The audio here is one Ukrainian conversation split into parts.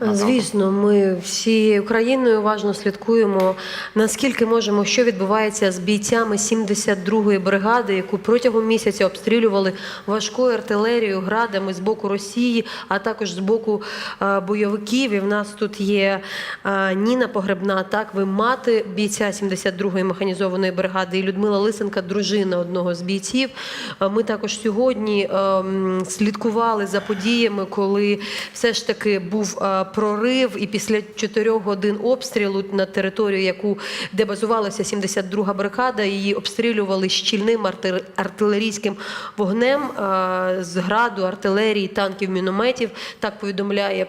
Звісно, ми всією Україною уважно слідкуємо, наскільки можемо, що відбувається з бійцями 72-ї бригади, яку протягом місяця обстрілювали важкою артилерією, градами з боку Росії, а також з боку е, бойовиків. І в нас тут є е, Ніна Погребна. Так, ви мати бійця 72-ї механізованої бригади і Людмила Лисенка, дружина одного з бійців. Е, Ми також сьогодні ем, слідкували за подіями, коли все ж таки був прорив, і після чотирьох годин обстрілу на територію, яку де базувалася 72-га бригада, її обстрілювали щільним арти- артилерійським вогнем з граду, артилерії, танків, мінометів. Так повідомляє.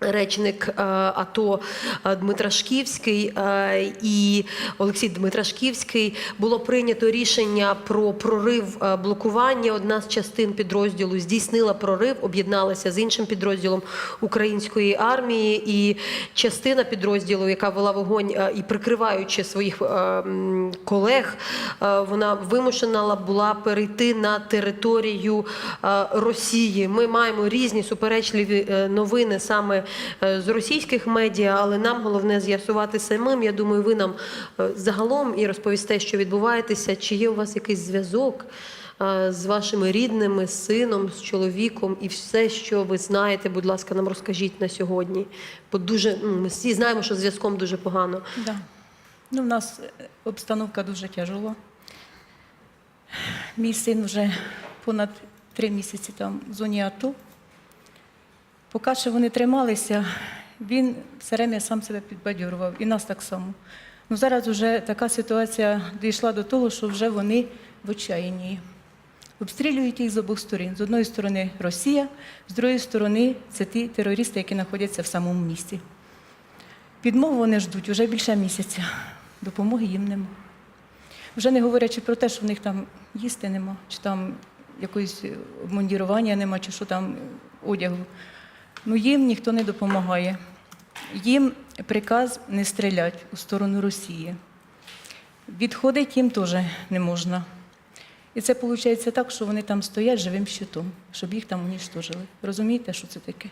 Речник е, АТО е, Дмитрашківський е, і Олексій Дмитрашківський було прийнято рішення про прорив блокування. Одна з частин підрозділу здійснила прорив, об'єдналася з іншим підрозділом української армії, і частина підрозділу, яка вела вогонь і прикриваючи своїх колег, вона вимушена була перейти на територію Росії. Ми маємо різні суперечливі новини саме з російських медіа, але нам головне з'ясувати самим. Я думаю, ви нам е, загалом і розповісте, що відбуваєтеся, чи є у вас якийсь зв'язок. е, З вашими рідними, з сином, з чоловіком, і все, що ви знаєте, будь ласка, нам розкажіть на сьогодні. Бо дуже ми всі знаємо, що зв'язком дуже погано. Да. Ну, в нас е, обстановка дуже тяжела. Мій син вже понад три місяці там в зоні АТО. Поки що вони трималися, він все время сам себе підбадьорував, і нас так само. Ну, зараз вже така ситуація дійшла до того, що вже вони в отчаянні. Обстрілюють їх з обох сторін. З одної сторони Росія, з другої сторони це ті терористи, які знаходяться в самому місті. Підмогу вони ждуть вже більше місяця. Допомоги їм нема. Вже не говорячи про те, що в них там їсти нема, чи там якоїсь обмундірування нема, чи що там одягу. Ну їм ніхто не допомагає. Їм приказ не стріляти у сторону Росії. Відходити їм теж не можна. І це виходить так, що вони там стоять живим щитом, щоб їх там уніштожили. Розумієте, що це таке?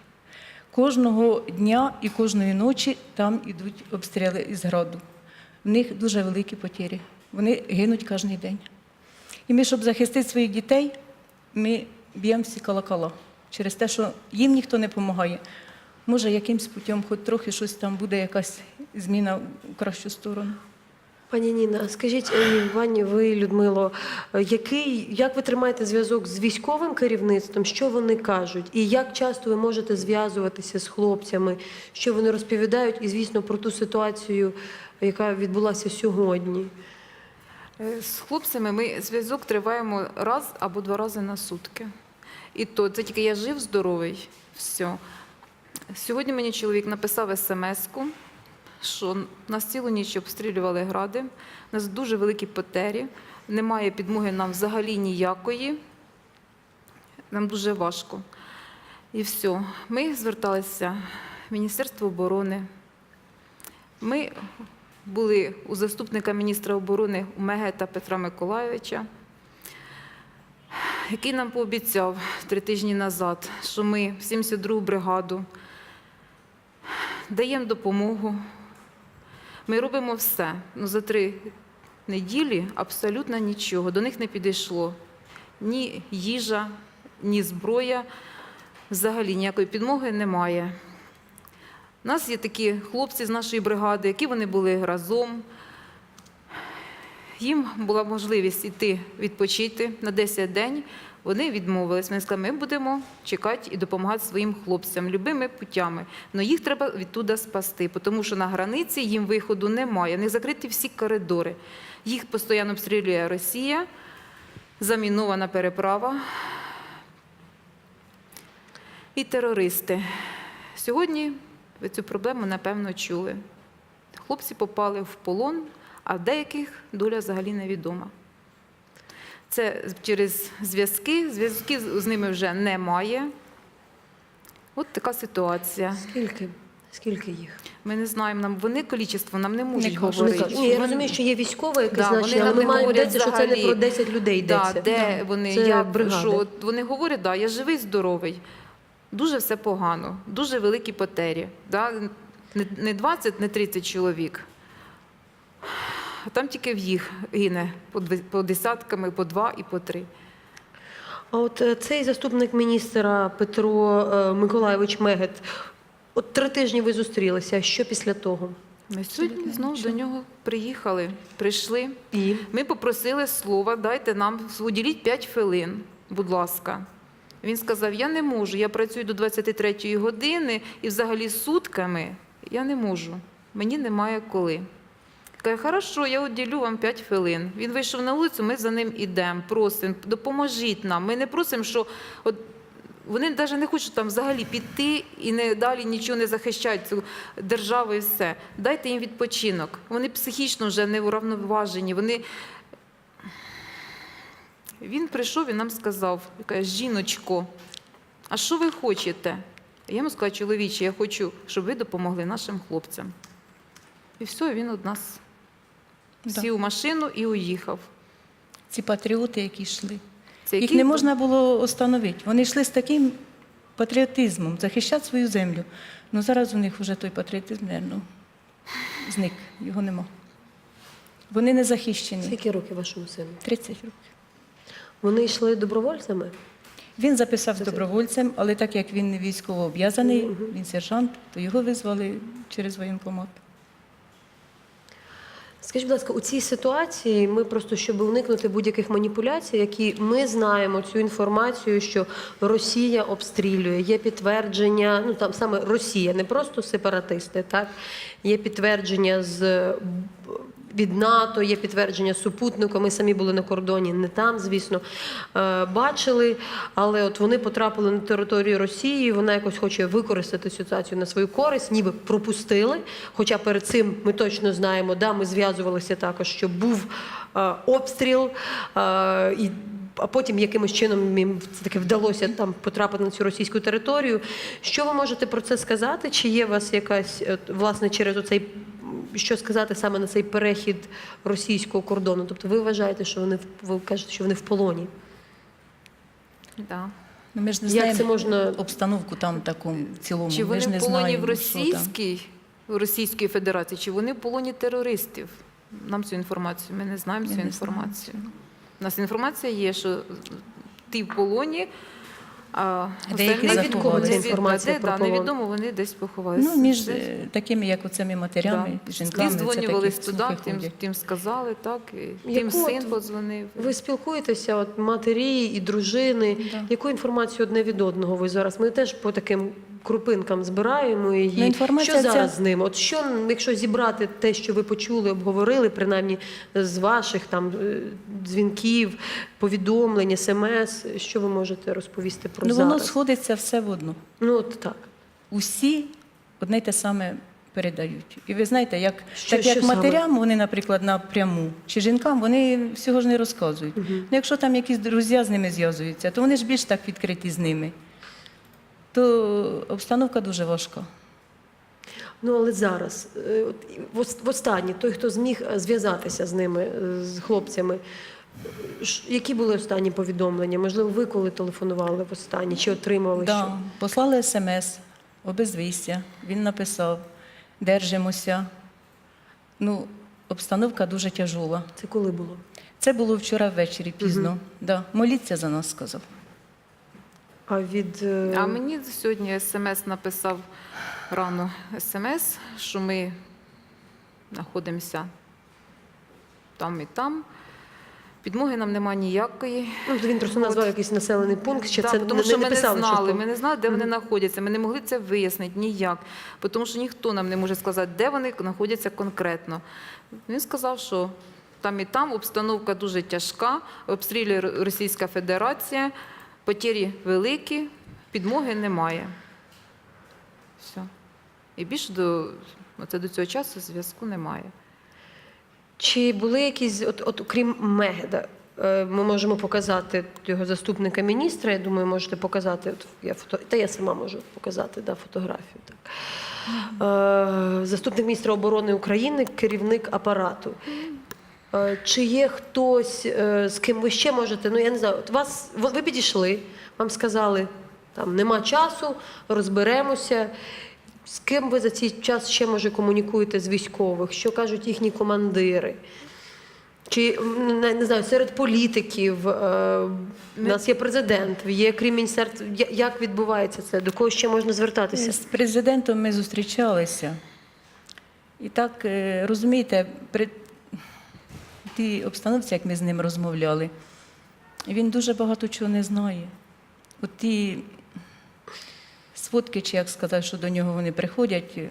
Кожного дня і кожної ночі там йдуть обстріли із граду. В них дуже великі потері. Вони гинуть кожен день. І ми, щоб захистити своїх дітей, ми б'ємо всі колокола через те, що їм ніхто не допомагає. Може, якимсь путем, хоч трохи щось там буде, якась зміна в кращу сторону. Пані Ніна, скажіть е, Івані, ви, Людмило, е, який, як ви тримаєте зв'язок з військовим керівництвом? Що вони кажуть? І як часто ви можете зв'язуватися з хлопцями, що вони розповідають, і звісно, про ту ситуацію, яка відбулася сьогодні? Е, З хлопцями ми зв'язок триваємо раз або два рази на сутки. І то це тільки я жив здоровий. Все. Сьогодні мені чоловік написав смс-ку, що нас цілу ніч обстрілювали гради, у нас дуже великі потері, немає підмоги нам взагалі ніякої. Нам дуже важко. І все. Ми зверталися в Міністерство оборони. Ми були у заступника міністра оборони Мегета Петра Миколайовича, який нам пообіцяв три тижні назад, що ми в 72-гу бригаду даємо допомогу. Ми робимо все. Ну, за три неділі абсолютно нічого. До них не підійшло ні їжа, ні зброя. Взагалі ніякої підмоги немає. У нас є такі хлопці з нашої бригади, які вони були разом. Їм була можливість йти відпочити на 10 день. Вони відмовились. Вони сказали, ми будемо чекати і допомагати своїм хлопцям любими путями. Але їх треба відтуда спасти, тому що на границі їм виходу немає. Них закриті всі коридори. Їх постійно обстрілює Росія, замінована переправа і терористи. Сьогодні ви цю проблему напевно чули. Хлопці попали в полон, а деяких доля взагалі невідома. Це через зв'язки, зв'язків з ними вже немає. От така ситуація. Скільки? Скільки їх? Ми не знаємо, нам вони кількість нам не можуть говорити. Ні, я розумію, що є військове якесь Да, значення, але ми маємо йдеться, що це не про 10 людей Да, йдеться. де вони, Це як, бригада. що, вони говорять, да, я живий, здоровий. дуже все погано, дуже великі потері. Да? Не 20, не 30 чоловік. А там тільки в їх гине по десятками, по два і по три. А от е, цей заступник міністра Петро е, Миколайович Мегет, от три тижні ви зустрілися. Що після того? Ми сьогодні знову до нього приїхали, прийшли. І Ми попросили слова, дайте нам, уділіть 5 хвилин, будь ласка. Він сказав: я не можу, я працюю до 23-ї години і взагалі сутками я не можу. Мені немає коли. Каже, хорошо, я уділю вам 5 хвилин. Він вийшов на вулицю, ми за ним ідемо, просимо, допоможіть нам. Ми не просимо, що от вони навіть не хочуть там взагалі піти і не далі нічого не захищають цю державу і все. Дайте їм відпочинок. Вони психічно вже не уравноважені. Вони... Він прийшов і нам сказав, каже, жіночко, а що ви хочете? Я йому сказала, чоловіче, я хочу, щоб ви допомогли нашим хлопцям. І все, він од нас. Сів у машину і уїхав. Ці патріоти, які йшли. Це Їх не можна було остановити. Вони йшли з таким патріотизмом, захищати свою землю. Ну зараз у них вже той патріотизм, мабуть, зник, його нема. Вони не захищені. скільки років вашому сину? 30 років. Вони йшли добровольцями? Він записався добровольцем, але так як він не військово обв'язаний, він сержант, то його визвали через воєнкомат. Скажіть, будь ласка, у цій ситуації ми просто, щоб уникнути будь-яких маніпуляцій, які ми знаємо цю інформацію, що Росія обстрілює, є підтвердження, ну там саме Росія, не просто сепаратисти, так? Є підтвердження з від НАТО, є підтвердження супутнику. Ми самі були на кордоні, не там, звісно, е, бачили. Але от вони потрапили на територію Росії. Вона якось хоче використати ситуацію на свою користь, ніби пропустили. Хоча перед цим ми точно знаємо, да, ми зв'язувалися також, що був е, обстріл. е, і а потім якимось чином їм це таки вдалося там потрапити на цю російську територію. Що ви можете про це сказати? Чи є у вас якась власне через оцей що сказати саме на цей перехід російського кордону? Тобто ви вважаєте, що вони ви кажете, що вони в полоні? Да. Ну, ми ж не Як знаємо це можна обстановку там такому цілому. Чи ми вони ж не в полоні знаємо, в. Російській, в Російської Федерації, чи вони в полоні терористів? Нам цю інформацію, ми не знаємо Ми цю не інформацію. У нас інформація є, що ти в полоні, а Деякі невід- Інформація де, про да, полон. невідомо, вони десь поховалися. Ну, між е, такими, як оцими матерями, да. жінками, Ті здзвонювались туди, тим, тим сказали, так, і тим Яку син от подзвонив. ви спілкуєтеся, от матері і дружини? Да. Яку інформацію одне від одного ви зараз? Ми теж по таким крупинкам збираємо її. Ну, що зараз ця- з ним? От що, якщо зібрати те, що ви почули, обговорили, принаймні з ваших там е, дзвінків, повідомлень, смс, що ви можете розповісти про Ну, зараз? воно сходиться все в одно. Ну от так. Усі одне й те саме передають. І ви знаєте, як, Що- так як що саме? матерям вони, наприклад, напряму, чи жінкам, вони всього ж не розказують. Ну, якщо там якісь друзі з ними зв'язуються, то вони ж більш так відкриті з ними. То обстановка дуже важка. Ну але зараз, е, вос- востаннє, той, хто зміг е, зв'язатися з ними, е, з хлопцями, які були останні повідомлення? Можливо, ви коли телефонували востаннє, чи отримали Да, що? послали смс, обезвістя. Він написав: держимося. Ну, обстановка дуже тяжола. Це коли було? Це було вчора ввечері пізно. Да. Моліться за нас, сказав. А від е, А мені сьогодні смс написав рано смс, що ми знаходимося там і там. Підмоги нам немає ніякої. ну, він просто назвав якийсь населений пункт, ще Да, це тому не, що не ми не знали, що ми не знали, де вони знаходяться. Ми не могли це вияснити ніяк, тому що ніхто нам не може сказати, де вони знаходяться конкретно. Він сказав, що там і там обстановка дуже тяжка, обстрілює Російська Федерація, потері великі, підмоги немає. Все. І більше до, оце до цього часу зв'язку немає. Чи були якісь, от, от окрім Мегеда, е, ми можемо показати його заступника міністра, я думаю, можете показати, от, я фото, та я сама можу показати да, фотографію. Так. Е, заступник міністра оборони України, керівник апарату. Е, Чи є хтось, е, з ким ви ще можете, ну я не знаю, от вас, ви підійшли, вам сказали, Там нема часу, розберемося. З ким ви за цей час ще може комунікуєте з військових? Що кажуть їхні командири? Чи не, знаю, серед політиків е, у нас є президент, є крім міністерства. Як відбувається це? До кого ще можна звертатися? З президентом ми зустрічалися. І так, е, розумієте, тій обстановці, як ми з ним розмовляли, він дуже багато чого не знає. От ті сводки, чи як сказати, що до нього вони приходять, е,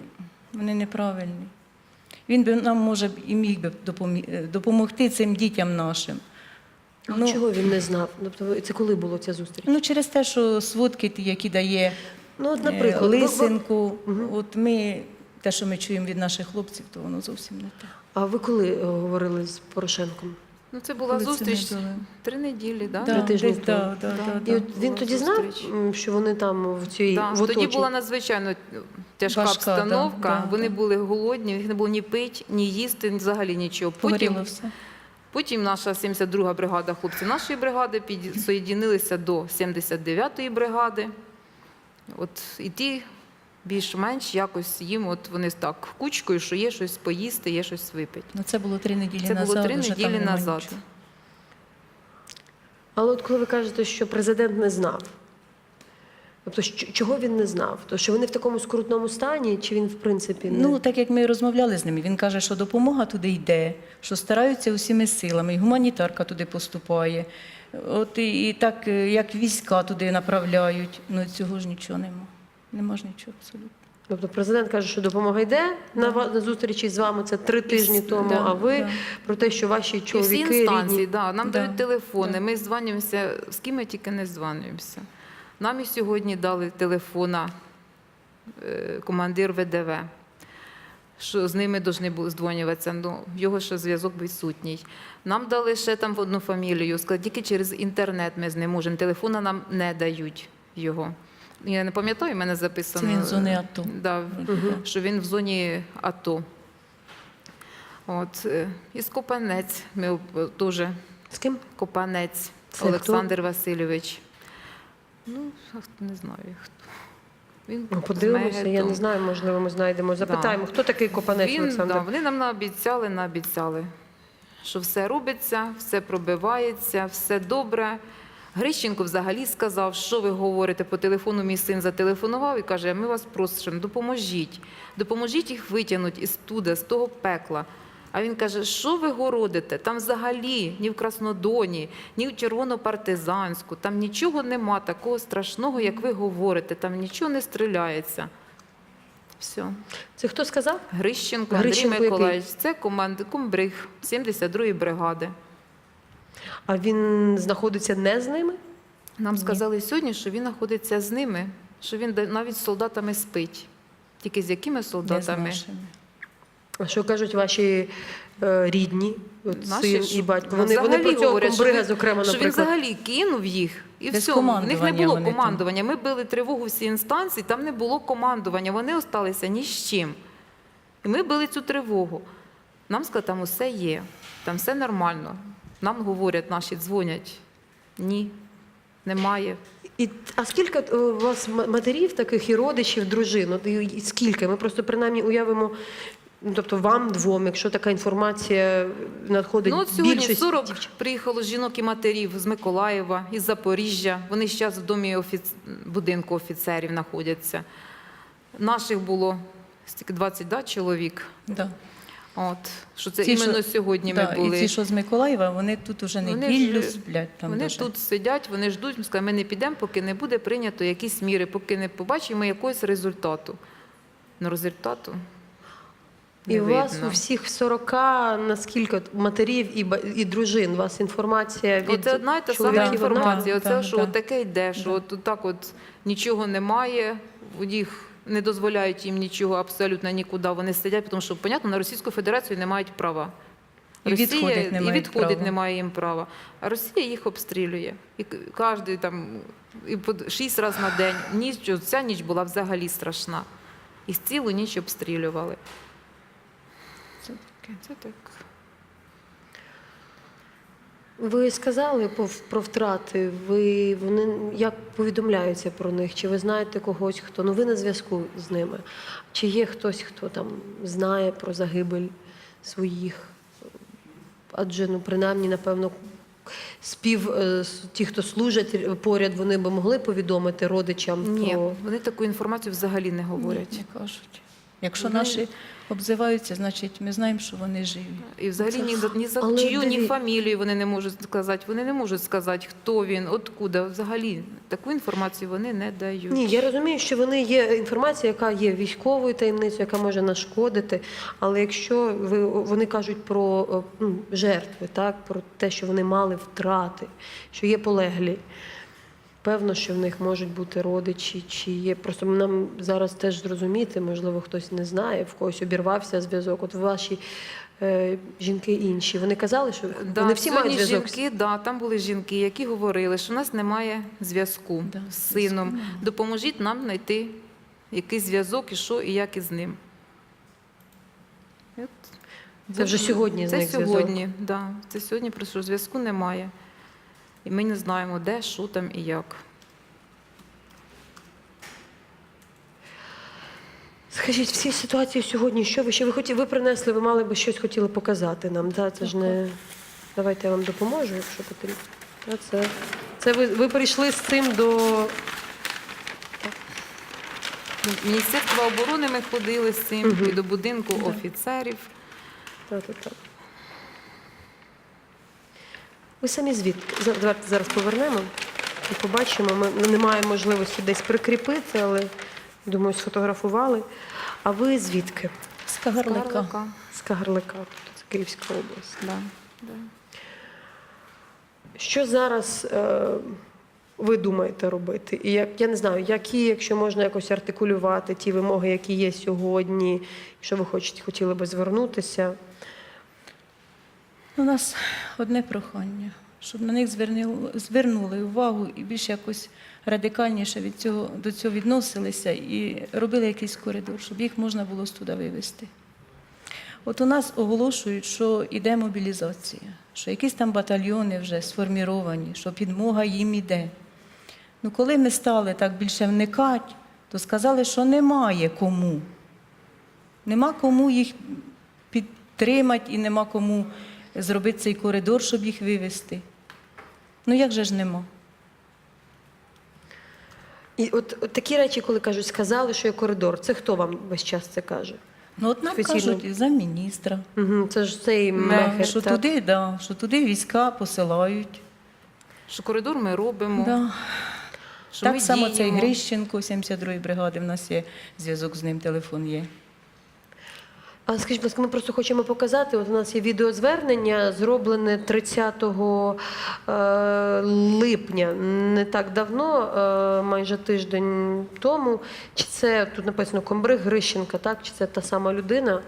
вони неправильні. Він би нам, може, і міг би е, допомогти цим дітям нашим. А Ну, чого він не знав? Тобто це коли було ця зустріч? ну, через те, що сводки, які дає Ну, от, Е, наприклад, ви- ви- От ми, те, що ми чуємо від наших хлопців, то воно зовсім не те. А ви коли е, говорили з Порошенком? Ну, це була Коли це зустріч були? три неділі, да? Три тижні десь, тому. да, да, Да. да, І да. от він була тоді знав, зустріч. м, що вони там в цій Да. в Тоді була надзвичайно тяжка Важка, да, обстановка. да, вони да. були голодні, їх не було ні пити, ні їсти, ні взагалі нічого. Погоріло Потім, все. потім наша 72-га бригада, хлопці нашої бригади, підсоєдінилися до 79-ї бригади. От і ті більш-менш якось їм, от вони так кучкою, що є щось поїсти, є щось випити. Ну, це було три неділі Це назад. було три неділі назад. Але от коли ви кажете, що президент не знав, тобто чого він не знав? То що вони в такому скрутному стані, чи він в принципі не Ну, так як ми розмовляли з ними, він каже, що допомога туди йде, що стараються усіми силами, і гуманітарка туди поступає. От і, і так, е, як війська туди направляють. Ну, цього ж нічого нема. Нема ж нічого абсолютно. Тобто президент каже, що допомога йде на, зустрічі з вами. Це три тижні тому. да, а ви да. про те, що ваші І всі чоловіки інстанції, рідні. да, нам Да, дають телефони, да. ми дзвонимося, з ким ми тільки не дзвонюємося. Нам і сьогодні дали телефона е, командир ВДВ, що з ними повинні були здзвонюватися, ну, його ще зв'язок відсутній. Нам дали ще там в одну фамілію, сказали, тільки через інтернет ми з ним можемо, телефона нам не дають його. Я не пам'ятаю, в мене записано. Це він з зони АТО. Да, що він в зоні АТО. От, е, із Копанець ми дуже З ким? Копанець Це Олександр Васильович. Ну, хто- не знаю хто. Він Ну, Подивимося, я не знаю, можливо, ми знайдемо. Запитаємо, хто такий Копанець Він, Олександр? да, вони нам наобіцяли, наобіцяли, що все робиться, все пробивається, все добре. Грищенко взагалі сказав, що ви говорите по телефону. Мій син зателефонував і каже: ми вас просимо, допоможіть. Допоможіть їх витягнути із туди, з того пекла. А він каже, що ви городите? Там взагалі ні в Краснодоні, ні в Червонопартизанську, там нічого нема такого страшного, як ви говорите, там нічого не стріляється. Все. Це хто сказав? Грищенко, Грищенко Андрій? Миколаївич, це команд, комбриг 72-ї бригади. А він знаходиться не з ними? Нам сказали сьогодні, що він знаходиться з ними, що він навіть з солдатами спить. Тільки з якими Не з солдатами? А що кажуть ваші е, рідні, от Наші син і батько? Вони, вони про цього говорять, що він- зокрема, Що він взагалі кинув їх і Без все. В них не було командування. Ми били тривогу всі інстанції, там не було командування. Вони осталися ні з чим. І ми били цю тривогу. Нам сказали, там усе є, там все нормально. Нам говорять, наші дзвонять. Ні, немає. І, а скільки е, у вас матерів таких і родичів, дружин? От, і, і скільки? Ми просто принаймні уявимо, ну, тобто вам двом, якщо така інформація надходить Ну, от сьогодні більшість 40 приїхало жінок і матерів з Миколаєва, із Запоріжжя. Вони зараз в домі офіц... будинку офіцерів знаходяться. Наших було стільки 20 да, чоловік. Да. От, що це Ті, іменно що- сьогодні Да, ми були. І ті, що з Миколаєва, вони тут уже Вони неділю ж- сплять. Там вони даже. тут сидять, вони ждуть, ми сказали, ми не підемо, поки не буде прийнято якісь міри, поки не побачимо якогось результату. Ну, результату. І у вас у всіх 40 наскільки матерів і, і дружин? У вас інформація від Оце одна і та сама інформація. Да, Оце, що да. таке йде, що от так от нічого немає, у них не дозволяють їм нічого абсолютно нікуди. Вони сидять, тому що, понятно, на Російську Федерацію не мають права. І відходять не і відходить права. немає їм права. А Росія їх обстрілює. І кожен там і по шість разів на день. Ніч, ця ніч була взагалі страшна. І цілу ніч обстрілювали. Це таке, це так. Ви сказали про втрати. Ви вони як повідомляються про них? Чи ви знаєте когось, хто ну ви на зв'язку з ними? Чи є хтось, хто там знає про загибель своїх? Адже ну принаймні, напевно, спів е, ті, хто служать поряд, вони би могли повідомити родичам Ні, про вони таку інформацію взагалі не говорять. Ні, не кажуть. Якщо Вони- наші обзиваються, значить ми знаємо, що вони живі. І взагалі ні, за- ні за Але чию, ні диві- фамілію вони не можуть сказати. Вони не можуть сказати, хто він, откуда. Взагалі таку інформацію вони не дають. Ні, я розумію, що вони є інформація, яка є військовою таємницею, яка може нашкодити. Але якщо ви вони кажуть про о, ну, жертви, так про те, що вони мали втрати, що є полеглі. Певно, що в них можуть бути родичі, чи є. Просто нам зараз теж зрозуміти, можливо, хтось не знає, в когось обірвався зв'язок. От ваші е, жінки інші. Вони казали, що Да, вони всі мають зв'язок. жінки, да, там були жінки, які говорили, що в нас немає зв'язку Да, з сином. немає. Допоможіть нам знайти якийсь зв'язок і що, і як із ним. Це вже сьогодні Це сьогодні, да. Це сьогодні просто зв'язку немає. І ми не знаємо, де, що там і як. Скажіть, в цій ситуації сьогодні, що ви ще ви хотіли, ви принесли, ви мали би щось хотіли показати нам. Да? Це ж не давайте я вам допоможу, якщо потрібно. Да, Це, це ви, ви прийшли з цим до Міністерство оборони ми ходили з цим Мгм. і до будинку Да. офіцерів. та, та, та. Ви самі звідки? Давайте зараз повернемо і побачимо. Ми не маємо можливості десь прикріпити, але думаю, сфотографували. А ви звідки? З Кагарлика. З Кагарлика, тобто Київська область. Да. Да. Що зараз е, ви думаєте робити? І як я не знаю, які, якщо можна якось артикулювати ті вимоги, які є сьогодні, що ви хочете, хотіли би звернутися? У нас одне прохання, щоб на них звернули, увагу і більш якось радикальніше від цього, до цього відносилися і робили якийсь коридор, щоб їх можна було туди вивезти. От у нас оголошують, що йде мобілізація, що якісь там батальйони вже сформіровані, що підмога їм іде. Ну, коли ми стали так більше вникати, то сказали, що немає кому. Нема кому їх підтримати і нема кому зробити цей коридор, щоб їх вивезти. Ну як же ж нема? І от, от такі речі, коли кажуть, сказали, що є коридор, це хто вам весь час це каже? Ну от нам Офіційно. кажуть за міністра, Угу, це ж цей да, мехер. що, так? туди, да, що туди війська посилають. Що коридор ми робимо. Да. Що Так ми само цей. Грищенко, 72-ї бригади, в нас є зв'язок з ним, телефон є. А скажіть, будь ласка, ми просто хочемо показати. От у нас є відеозвернення, зроблене 30 е, липня, не так давно, е, майже тиждень тому. Чи це тут написано Комбриг Грищенка, так? Чи це та сама людина,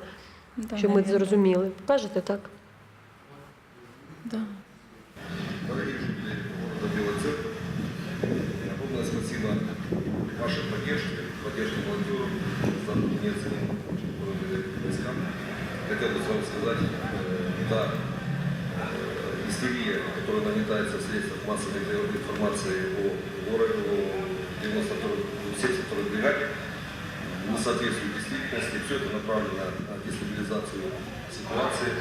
Да, що ми навірно. зрозуміли? Покажете, так? Да. Спасибо вашей поддержке, поддержке волонтеров за неоценимую Хотел бы с вами сказать, э, да, э, истерия, которая нагнетается в средствах массовой информации о городе, о 92-й, 72-й бригаде, не соответствует действительности. Все это направлено на дестабилизацию ситуации,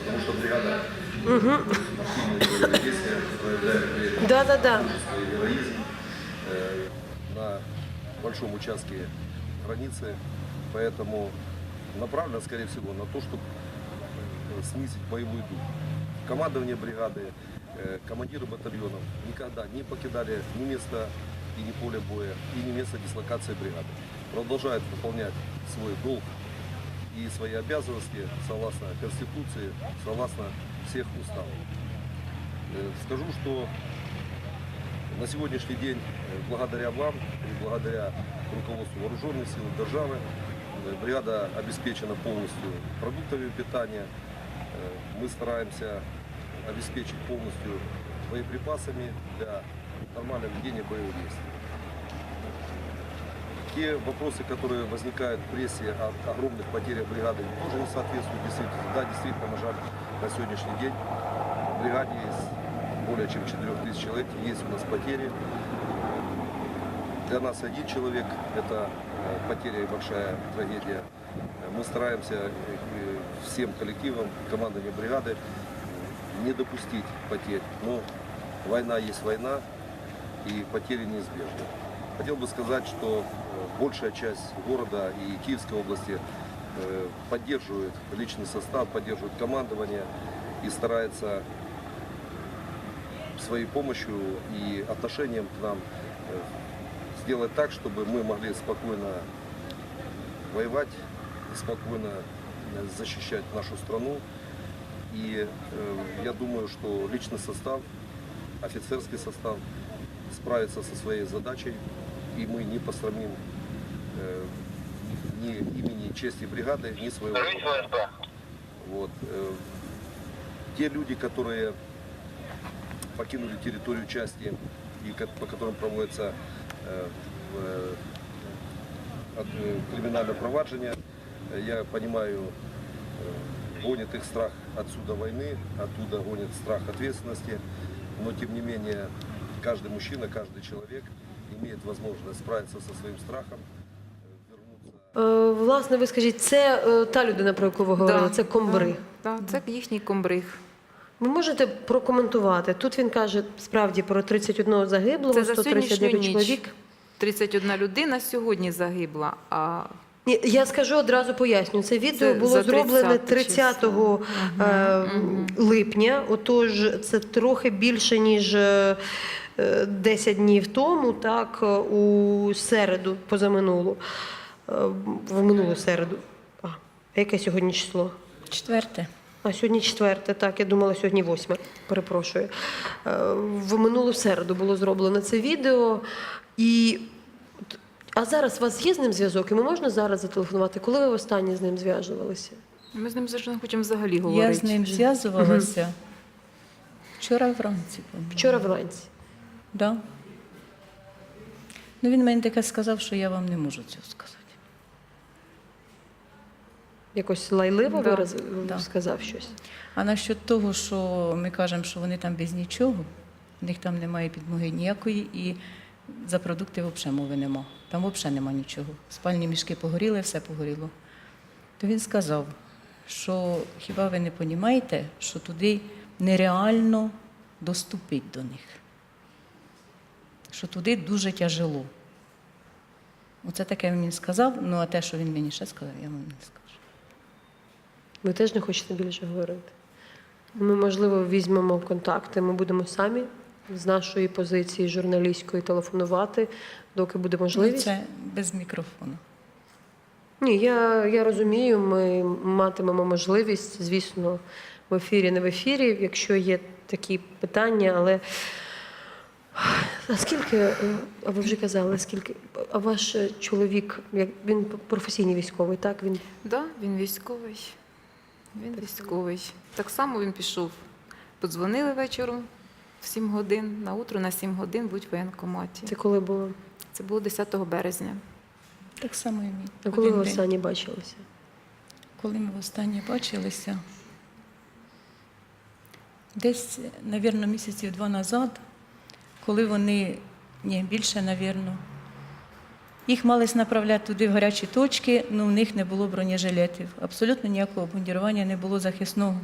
потому что бригада активные боевые действия, проявляет Да, да, да. свой героизм э, на большом участке границы, поэтому направлено, скорее всего, на то, чтобы э, снизить боевой дух. Командование бригады, э, командиры батальонов никогда не покидали ни место и ни поле боя, и ни место дислокации бригады. Продолжают выполнять свой долг и свои обязанности согласно Конституции, согласно всех уставов. Э, Скажу, что на сегодняшний день, благодаря вам и благодаря руководству вооруженных сил державы, бригада обеспечена полностью продуктами питания. Э, Мы стараемся обеспечить полностью боеприпасами для нормального ведения боевых действий. Те вопросы, которые возникают в прессе о огромных потерях бригады, тоже не соответствуют действительности. Да, действительно, на жаль, на сегодняшний день бригаде есть более чем 4 тысяч человек, есть у нас потери. Для нас один человек – это э, потеря и большая трагедия. Мы стараемся э, э, всем коллективам, командами бригады не допустить потерь. Но война есть война, и потери неизбежны. Хотел бы сказать, что э, большая часть города и Киевской области э, поддерживает личный состав, поддерживает командование и старается своей помощью и отношением к нам э, сделать так, чтобы мы могли спокойно воевать, спокойно э, защищать нашу страну. И э, я думаю, что личный состав, офицерский состав справится со своей задачей, и мы не посрамим э, ни имени чести бригады, ни своего. Вот. э, Те люди, которые покинули территорию части и по которым э, криминальное провадження, э, я понимаю, э, гонит их страх отсюда войны, оттуда гонит страх ответственности, но тем не менее каждый мужчина, каждый человек имеет возможность справиться со своим страхом, э, вернуться Е, Власне, ви скажіть, це е, та людина, про яку ви говорили, це комбриг. Да, да, це їхній комбриг. Ви можете прокоментувати? Тут він каже справді про 31 загиблого, Це за 139 ніч. чоловік. 31 людина сьогодні загибла, а Ні, я скажу одразу поясню. Це відео Це було зроблене 30 30 е, липня. Отож, це трохи більше ніж е, е, 10 днів тому, так е, у середу, позаминулу, е, в минулу середу. А яке сьогодні число? Четверте. А сьогодні четверте, так, я думала, сьогодні восьме, перепрошую. Е, В минулу середу було зроблено це відео. І... А зараз у вас є з ним зв'язок? Йому можна зараз зателефонувати? Коли ви востаннє з ним зв'язувалися? ми з ним завжди не хочемо взагалі говорити. Я з ним зв'язувалася вчора вранці. по-моєму. Вчора вранці. Да. Ну, він мені таке сказав, що я вам не можу цього сказати. Якось лайливо Да, вираз... да. сказав щось. А насчет того, що ми кажемо, що вони там без нічого, в них там немає підмоги ніякої, і за продукти взагалі мови нема. Там взагалі нема нічого. Спальні мішки погоріли, все погоріло. То він сказав, що хіба ви не розумієте, що туди нереально доступити до них? Що туди дуже тяжело. Оце таке він сказав, ну а те, що він мені ще сказав, я вам не скажу. Ви теж не хочете більше говорити? Ми, можливо, візьмемо контакти. Ми будемо самі з нашої позиції журналістської телефонувати, доки буде Ну, можливість. це без мікрофону. Ні, я, я розумію, ми матимемо можливість, звісно, в ефірі, не в ефірі, якщо є такі питання, але а скільки, а ви вже казали, скільки, а ваш чоловік, як він професійний військовий, так? Він Да, він військовий. Він військовий. Так само він пішов. Подзвонили вечором в 7 годин, на утро на 7 годин будь в воєнкоматі. це коли було? Це було 10 березня. Так само і мій. А коли ви останні бачилися? Коли ми востаннє бачилися, десь, мабуть, місяців два назад, коли вони, ні, більше, мабуть, їх мались направляти туди в гарячі точки, але в них не було бронежилетів. Абсолютно ніякого бункерування не було захисного.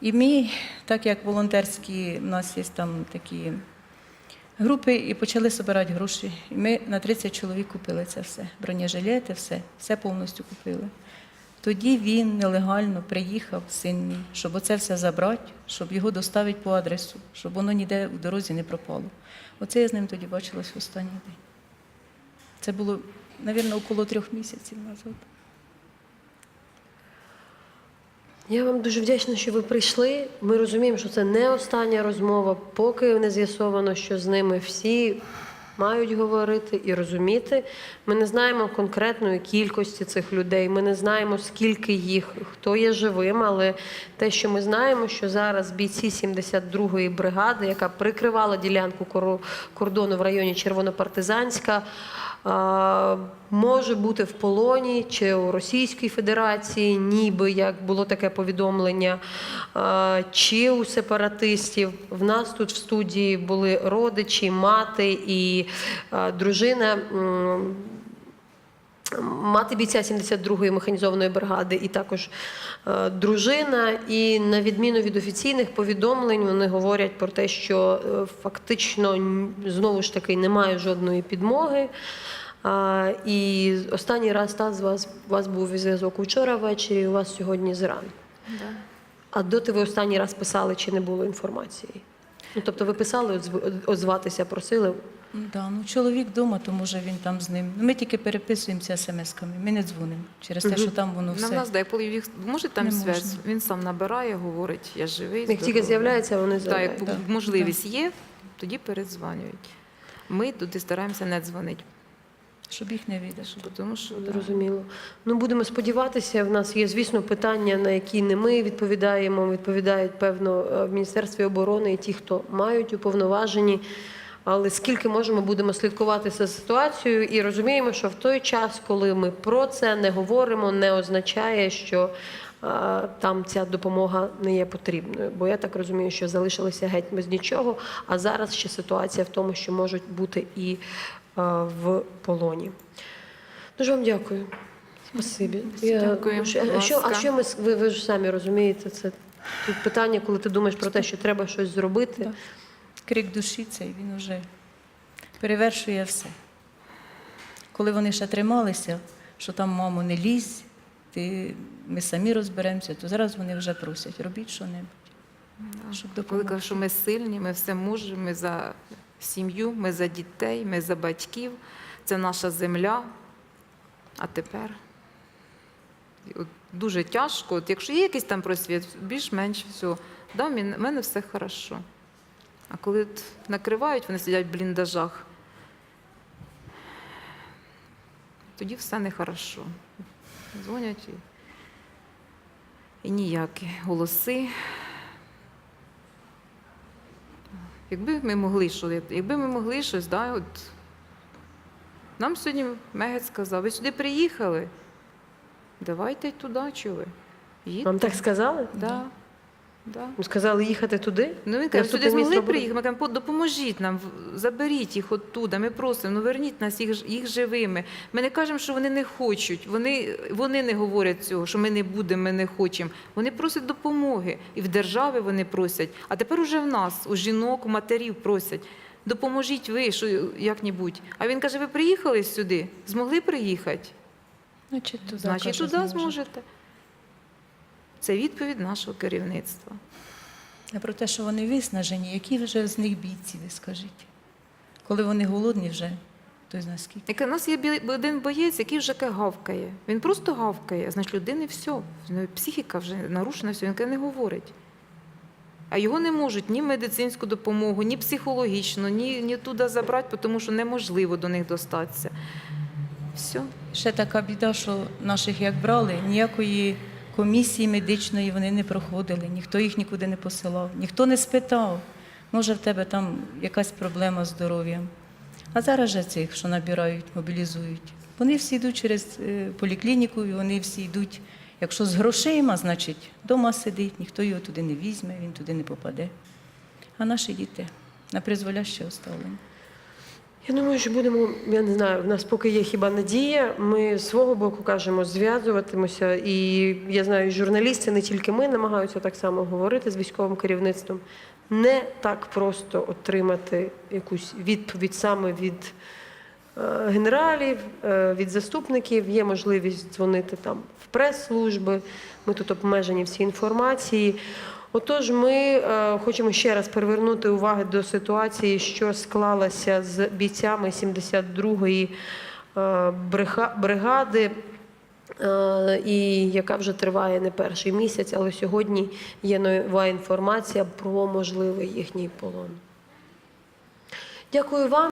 І ми, так як волонтерські, у нас є там такі групи, і почали збирати гроші. І ми на 30 чоловік купили це все. Бронежилети, все, все повністю купили. Тоді він нелегально приїхав, син мій, щоб оце все забрати, щоб його доставити по адресу, щоб воно ніде в дорозі не пропало. Оце я з ним тоді бачилась в останній день. Це було, мабуть, около трьох місяців назад. Я вам дуже вдячна, що ви прийшли. Ми розуміємо, що це не остання розмова, поки не з'ясовано, що з ними всі мають говорити і розуміти. Ми не знаємо конкретної кількості цих людей. Ми не знаємо, скільки їх, хто є живим, але те, що ми знаємо, що зараз бійці 72-ї бригади, яка прикривала ділянку кордону в районі Червонопартизанська, може бути в полоні чи у Російській Федерації, ніби як було таке повідомлення, чи у сепаратистів. В нас тут в студії були родичі, мати і дружина. Мати бійця 72-ї механізованої бригади і також е, дружина. І на відміну від офіційних повідомлень, вони говорять про те, що е, фактично знову ж таки немає жодної підмоги. А, і останній раз та з вас у вас був зв'язок учора ввечері, у вас сьогодні зранку. Да. А доти ви останній раз писали, чи не було інформації? Ну, тобто ви писали, озватися, просили. Да, ну, чоловік вдома, то може він там з ним. Ну, Ми тільки переписуємося смс-ками, ми не дзвонимо через те, що там воно все. На нас, да, коли їх може там Не зв'язь, можна. він сам набирає, говорить, я живий. Як тільки здоровий. з'являється, вони Так, як Да. можливість є, тоді передзвонюють. Ми туди стараємося не дзвонити, Щоб їх не віддаш. тому що да. Зрозуміло. Ну будемо сподіватися. В нас є, звісно, питання, на які не ми відповідаємо. Відповідають певно е, в міністерстві оборони і ті, хто мають уповноважені. Але скільки можемо, будемо слідкувати за ситуацією і розуміємо, що в той час, коли ми про це не говоримо, не означає, що е, там ця допомога не є потрібною. Бо я так розумію, що залишилися геть без нічого. А зараз ще ситуація в тому, що можуть бути і е, в полоні. Дуже вам дякую. Спасибі. Дякую, а, що, а що ми ви, ви ж самі розумієте? Це тут питання, коли ти думаєш про те, що треба щось зробити. Крик душі цей, він вже перевершує все. Коли вони ще трималися, що там, мамо, не лізь, ти, ми самі розберемося, то зараз вони вже просять, робіть що-небудь. Щоб Коли допомогти. кажуть, що ми сильні, ми все можемо, ми за сім'ю, ми за дітей, ми за батьків, це наша земля. А тепер от дуже тяжко. От якщо є якийсь там просвіт, більш-менш все, да, в мене все хорошо. А коли накривають, вони сидять в бліндажах, тоді все нехорошо. Дзвонять і, і ніякі голоси. Якби ми могли щось, якби ми могли щось, да, от нам сьогодні Мегець сказав, ви сюди приїхали, давайте туди, ви? Їдьте. Вам так сказали? Да. Да. Ну, Сказали їхати туди? Ну, він каже, сюди змогли приїхати, ми кажемо, допоможіть нам, заберіть їх оттуда, ми просимо, ну верніть нас їх, їх живими. Ми не кажемо, що вони не хочуть, вони, вони не говорять цього, що ми не будемо, ми не хочемо. Вони просять допомоги, і в держави вони просять, а тепер уже в нас, у жінок, у матерів просять. Допоможіть ви, що як-небудь. А він каже: ви приїхали сюди, змогли приїхати? Значить, туди, Значить, туди зможете. Це відповідь нашого керівництва. А про те, що вони виснажені, які вже з них бійці, ви скажіть. Коли вони голодні вже, то знає скільки. Яке у нас є один боєць, який вже гавкає. Він просто гавкає, значить людини все. Психіка вже нарушена, все, він не говорить. А його не можуть ні медицинську допомогу, ні психологічну, ні, ні туди забрати, тому що неможливо до них достатися. Все. Ще така біда, що наших як брали, ніякої комісії медичної вони не проходили, ніхто їх нікуди не посилав, ніхто не спитав, може в тебе там якась проблема з здоров'ям. А зараз же цих, що набирають, мобілізують. Вони всі йдуть через е, поліклініку, і вони всі йдуть. Якщо з грошима, значить, вдома сидить, ніхто його туди не візьме, він туди не попаде. А наші діти на призволяще оставлені. Я думаю, що будемо, я не знаю, в нас поки є хіба надія. Ми з свого боку кажемо, зв'язуватимося. І я знаю, журналісти, не тільки ми, намагаються так само говорити з військовим керівництвом. Не так просто отримати якусь відповідь саме від е, генералів, е, від заступників. Є можливість дзвонити там в прес-служби. Ми тут обмежені всі інформації. Отож, ми е, хочемо ще раз привернути увагу до ситуації, що склалася з бійцями 72-ї е, бригади. е, І яка вже триває не перший місяць, але сьогодні є нова інформація про можливий їхній полон. Дякую вам.